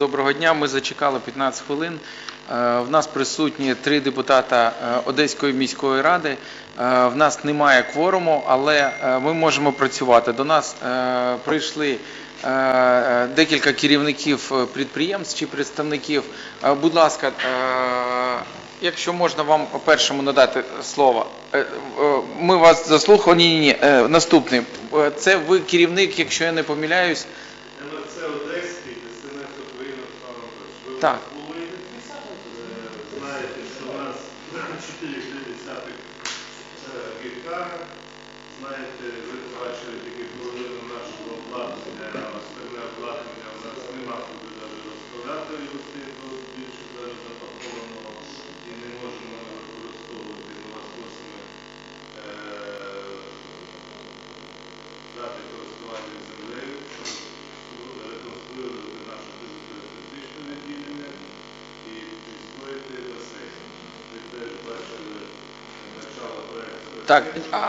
Доброго дня. Ми зачекали 15 хвилин. Е, В нас присутні три депутата е, Одеської міської ради. Е, В нас немає кворуму, але ми можемо працювати. До нас прийшли декілька керівників підприємств чи представників. Будь ласка, якщо можна вам першому надати слово. Ми вас заслухали. Ні, ні, ні. Наступний. Це ви керівник, якщо я не помиляюсь. Так. е, знаєте, що у нас 4,3 гектара. Знаєте, ви бачили тільки половину нашого обладнання, а остальне обладнання у нас нема куди навіть розкладати його цього більше навіть запакованого і не можемо використовувати. Ми вас просимо е, дати користування землею, щоб реконструювати наше фізико-теоретичне відділення і підстроїти басейн. Ви теж бачили начало проекту. Так,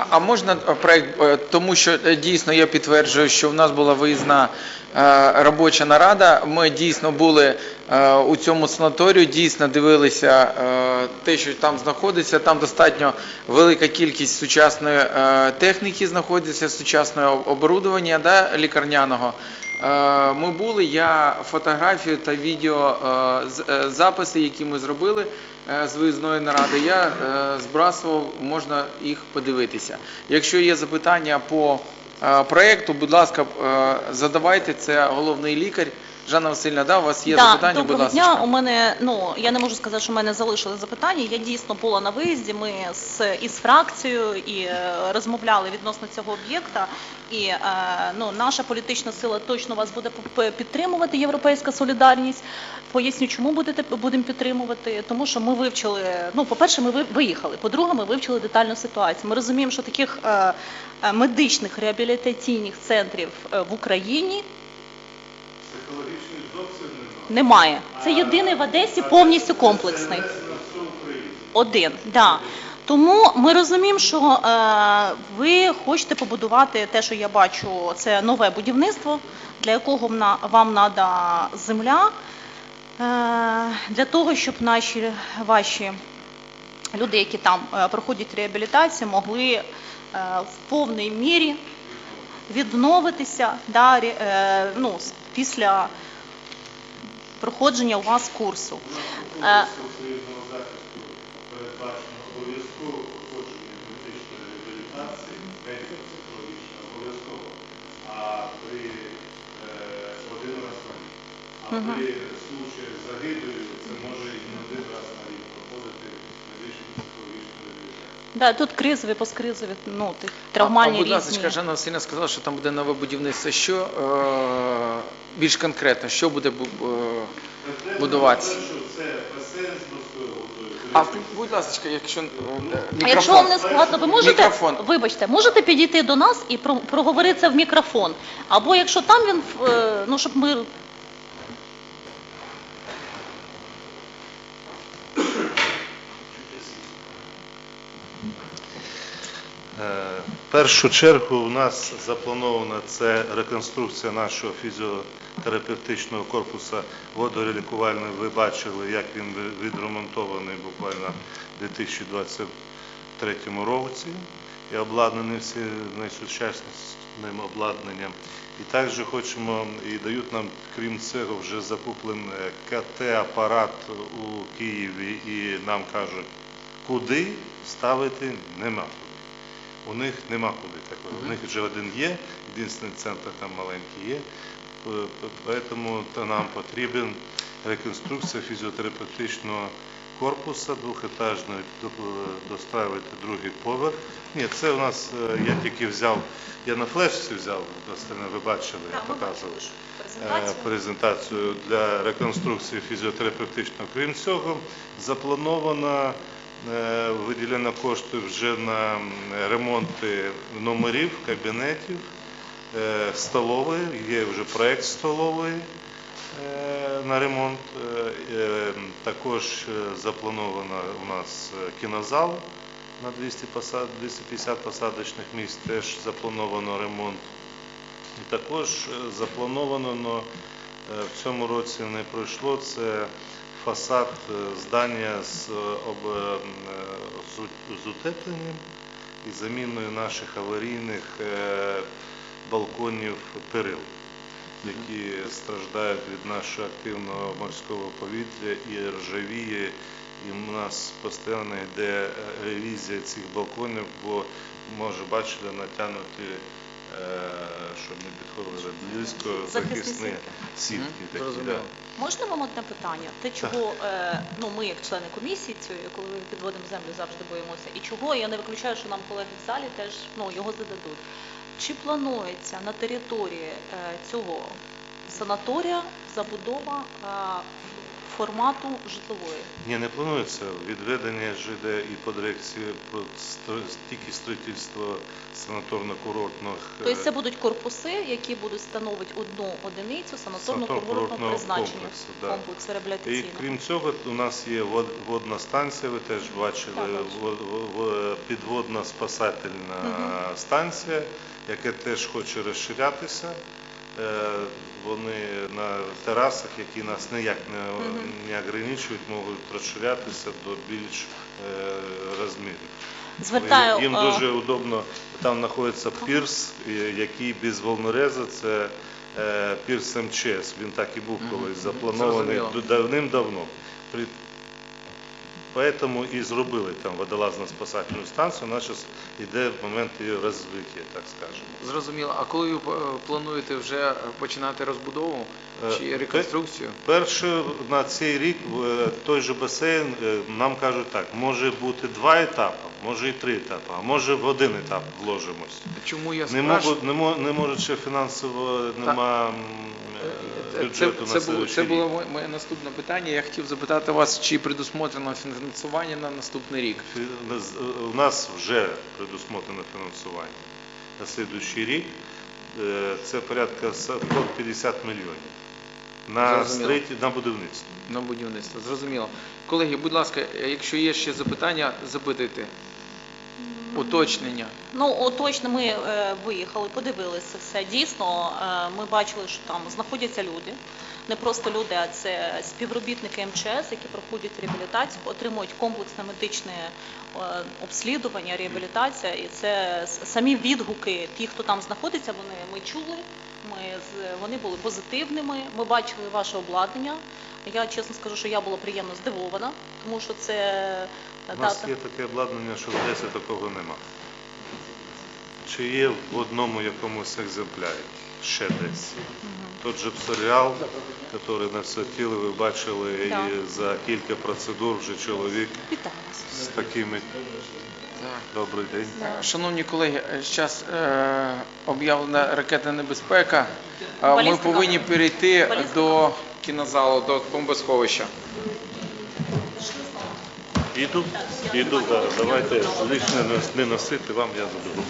а, можна проект, е, тому що е, дійсно я підтверджую, що в нас була виїзна е, робоча нарада. Ми дійсно були е, у цьому санаторію, дійсно дивилися е, те, що там знаходиться. Там достатньо велика кількість сучасної е, техніки знаходиться, сучасного оборудовання да, лікарняного. Е, Ми були, я фотографію та відео е, е, записи, які ми зробили з виїзної наради, я збрасував, можна їх подивитися. Якщо є запитання по проєкту, будь ласка, задавайте. Це головний лікар. Жанна Васильівна, да, у вас є Да, запитання, будь доброго ласка. дня. У мене ну я не можу сказати, що в мене залишили запитання. Я дійсно була на виїзді. Ми з із фракцією і е, розмовляли відносно цього об'єкта. І е, ну наша політична сила точно вас буде підтримувати. Європейська солідарність. Поясню, чому будете будемо підтримувати. Тому що ми вивчили. Ну, по-перше, ми ви- виїхали. По-друге, ми вивчили детальну ситуацію. Ми розуміємо, що таких е, медичних реабілітаційних центрів в Україні Психологічних зовсім немає. немає. Це єдиний в Одесі повністю комплексний. ДСНС на всю Україну. Один, да. Тому ми розуміємо, що е, ви хочете побудувати те, що я бачу, це нове будівництво, для якого вам треба земля, е, для того, щоб наші ваші люди, які там е, проходять реабілітацію, могли е, в повній мірі відновитися да, е, ну, після проходження у вас курсу. Е, Кодексом захисту передбачено обов'язково проходження медичної реабілітації, медико-психологічно обов'язково, а при е, один раз на рік. А при случаї з це може і не один раз на рік проходити медичну психологічну реабілітацію. Да, тут кризові, посткризові, ну, тих, А, травмальні а, будь різні. ласка, Жанна Васильівна сказала, що там буде нове будівництво. Що е, більш конкретно, що буде е, будуватися? А будь ласка, якщо мікрофон. Якщо вам не складно, ви можете, Мікрофон. вибачте, можете підійти до нас і про- проговорити це в мікрофон. Або якщо там він, е, ну, щоб ми... Е, В першу чергу у нас запланована це реконструкція нашого фізіотерапевтичного корпусу водорелікувального. Ви бачили, як він відремонтований буквально в 2023 році і обладнаний всі найсучаснішим обладнанням. І також хочемо, і дають нам, крім цього, вже закуплений КТ-апарат у Києві, і нам кажуть, куди ставити нема. У них нема куди такого. У них вже один є, єдиний центр там маленький є. Тому нам потрібен реконструкція фізіотерапевтичного корпусу двохетажної, до- достроювати другий поверх. Ні, це у нас е, я тільки взяв, я на флешці взяв, ви бачили, я показував е, презентацію для реконструкції фізіотерапевтичного. Крім цього, заплановано е, виділено кошти вже на ремонти номерів, кабінетів, е, столової, є вже проєкт столової е, на ремонт. Е, е, Також е, заплановано у нас е, кінозал на 200 посад- 250 посадочних місць, теж заплановано ремонт. Також е, заплановано но, е, в цьому році не пройшло. Це фасад е, здання з, е, об, е, з- утепленням і заміною наших аварійних балконів перил, які страждають від нашого активного морського повітря і ржавіє. І в нас постійно йде ревізія цих балконів, бо може бачили натягнути, щоб не підходили близько Захисні захисні сітки. сітки. Такі, да. Можна вам одне питання? Те, чого е, ну ми, як члени комісії цієї, коли ми підводимо землю, завжди боїмося, і чого я не виключаю, що нам колеги в залі теж ну його зададуть. Чи планується на території е, цього санаторія забудова е, формату житлової? Ні, не планується відведення ЖД і по дирекції про тільки строїтельство санаторно-курортних е, Тобто це будуть корпуси, які будуть становити одну одиницю санаторно-курортного призначення комплексу, да. комплекс І крім цього, у нас є водна станція, ви теж бачили, во- підводна спасательна Мгм. станція, яка теж хоче розширятися. Е, Вони на терасах, які нас ніяк не, не ограничують, можуть розширятися до більш е, розмірів. Звертаю Їм дуже удобно, там знаходиться пірс, який без волнореза, це е, пірс МЧС, він так і був колись запланований давним-давно. Поэтому і зробили там водолазну спасательну станцію, вона зараз йде в момент її розвиття, так скажемо. Зрозуміло. А коли ви е, плануєте вже починати розбудову Е, чи реконструкцію? Перше на цей рік е, той же басейн е, нам кажуть так, може бути два етапи, може і три етапи, а може в один етап вложимось. Чому я Не можуть, не, мо- не можуть ще фінансово, нема м, е, Це, бюджету це, на було, це було моє- наступне питання. Я хотів запитати вас, чи предусмотрено фінансування на наступний рік. У нас вже предусмотрено фінансування на слідуючий рік. Е, Це порядка 150 мільйонів на, строїтель- на будівництво. На будівництво. Зрозуміло. Колеги, будь ласка, якщо є ще запитання, запитайте. Уточнення. Ну, о, точно ми е, виїхали, подивилися все. Дійсно, е, ми бачили, що там знаходяться люди. Не просто люди, а це співробітники МЧС, які проходять реабілітацію, отримують комплексне медичне е, обслідування, реабілітація. І це самі відгуки тих, хто там знаходиться, вони ми чули. Ми вони були позитивними. Ми бачили ваше обладнання. Я чесно скажу, що я була приємно здивована, тому що це У нас є таке обладнання, що в Одесі такого нема. Чи є в одному якомусь екземплярі? Ще десь. Тот же псоріал, який на все тіло ви бачили, Так. і за кілька процедур вже чоловік Вітаю вас. з такими. Так. Добрий день. Е, Шановні колеги, зараз е, об'явлена ракетна небезпека. Е, Ми Балістика. повинні перейти Балістика. до кінозалу, до бомбосховища. Іду, іду зараз. Давайте лишнє не носити вам, я заберу.